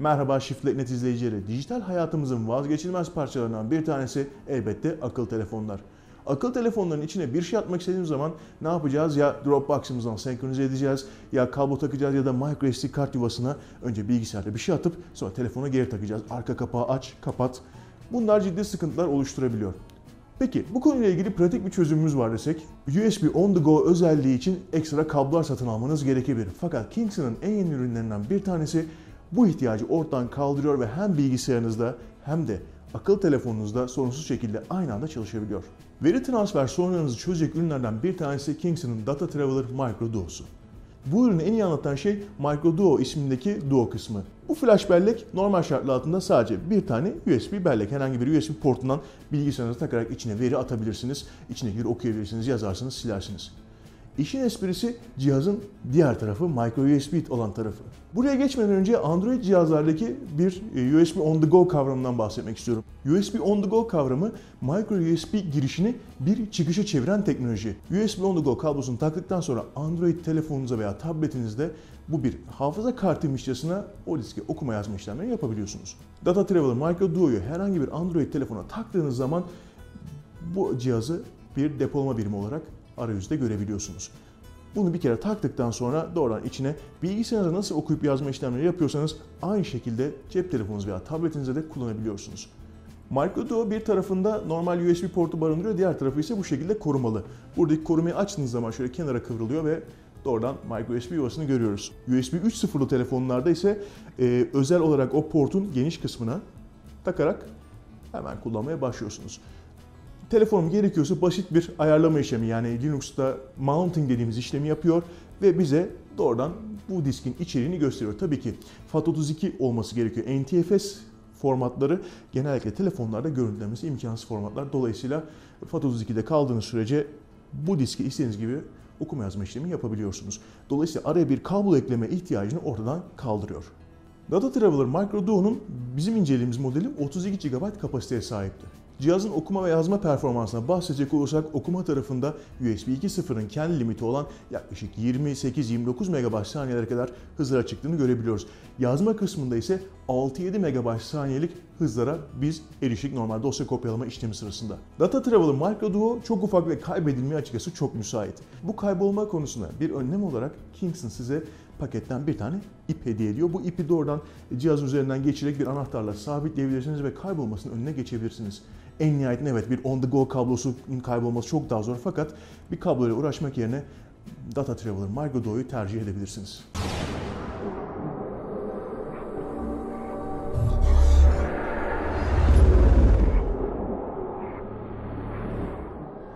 Merhaba Şiflet izleyicileri. Dijital hayatımızın vazgeçilmez parçalarından bir tanesi elbette akıl telefonlar. Akıl telefonların içine bir şey atmak istediğimiz zaman ne yapacağız? Ya Dropbox'ımızdan senkronize edeceğiz, ya kablo takacağız ya da microSD kart yuvasına önce bilgisayarda bir şey atıp sonra telefona geri takacağız. Arka kapağı aç, kapat. Bunlar ciddi sıkıntılar oluşturabiliyor. Peki bu konuyla ilgili pratik bir çözümümüz var desek, USB on the go özelliği için ekstra kablolar satın almanız gerekebilir. Fakat Kingston'ın en yeni ürünlerinden bir tanesi bu ihtiyacı ortadan kaldırıyor ve hem bilgisayarınızda hem de akıl telefonunuzda sorunsuz şekilde aynı anda çalışabiliyor. Veri transfer sorunlarınızı çözecek ürünlerden bir tanesi Kingston'ın Data Traveler Micro Duo'su. Bu ürünü en iyi anlatan şey Micro Duo ismindeki Duo kısmı. Bu flash bellek normal şartlar altında sadece bir tane USB bellek. Herhangi bir USB portundan bilgisayarınıza takarak içine veri atabilirsiniz. İçindekileri okuyabilirsiniz, yazarsınız, silersiniz. İşin esprisi cihazın diğer tarafı micro USB olan tarafı. Buraya geçmeden önce Android cihazlardaki bir e, USB on the go kavramından bahsetmek istiyorum. USB on the go kavramı micro USB girişini bir çıkışa çeviren teknoloji. USB on the go kablosunu taktıktan sonra Android telefonunuza veya tabletinizde bu bir hafıza kartıymışçasına o diski okuma yazma işlemlerini yapabiliyorsunuz. Data Traveler Micro Duo'yu herhangi bir Android telefona taktığınız zaman bu cihazı bir depolama birimi olarak arayüzde görebiliyorsunuz. Bunu bir kere taktıktan sonra doğrudan içine bilgisayarınıza nasıl okuyup yazma işlemleri yapıyorsanız aynı şekilde cep telefonunuz veya tabletinizde de kullanabiliyorsunuz. MicroDuo bir tarafında normal USB portu barındırıyor, diğer tarafı ise bu şekilde korumalı. Buradaki korumayı açtığınız zaman şöyle kenara kıvrılıyor ve doğrudan micro USB yuvasını görüyoruz. USB 3.0'lı telefonlarda ise e, özel olarak o portun geniş kısmına takarak hemen kullanmaya başlıyorsunuz. Telefonum gerekiyorsa basit bir ayarlama işlemi yani Linux'ta mounting dediğimiz işlemi yapıyor ve bize doğrudan bu diskin içeriğini gösteriyor. Tabii ki FAT32 olması gerekiyor. NTFS formatları genellikle telefonlarda görüntülemesi imkansız formatlar. Dolayısıyla FAT32'de kaldığınız sürece bu diski istediğiniz gibi okuma yazma işlemi yapabiliyorsunuz. Dolayısıyla araya bir kablo ekleme ihtiyacını ortadan kaldırıyor. Data Traveler Micro Duo'nun bizim incelediğimiz modeli 32 GB kapasiteye sahipti. Cihazın okuma ve yazma performansına bahsedecek olursak okuma tarafında USB 2.0'ın kendi limiti olan yaklaşık 28-29 MB saniyelere kadar hızlara çıktığını görebiliyoruz. Yazma kısmında ise 6-7 MB saniyelik hızlara biz erişik normal dosya kopyalama işlemi sırasında. Data Traveler Micro Duo çok ufak ve kaybedilmeye açıkçası çok müsait. Bu kaybolma konusunda bir önlem olarak Kingston size paketten bir tane ip hediye ediyor. Bu ipi doğrudan cihaz üzerinden geçirerek bir anahtarla sabitleyebilirsiniz ve kaybolmasının önüne geçebilirsiniz. En nihayetinde evet bir on the go kablosu kaybolması çok daha zor fakat bir kabloyla uğraşmak yerine Data Traveler Micro Duo'yu tercih edebilirsiniz.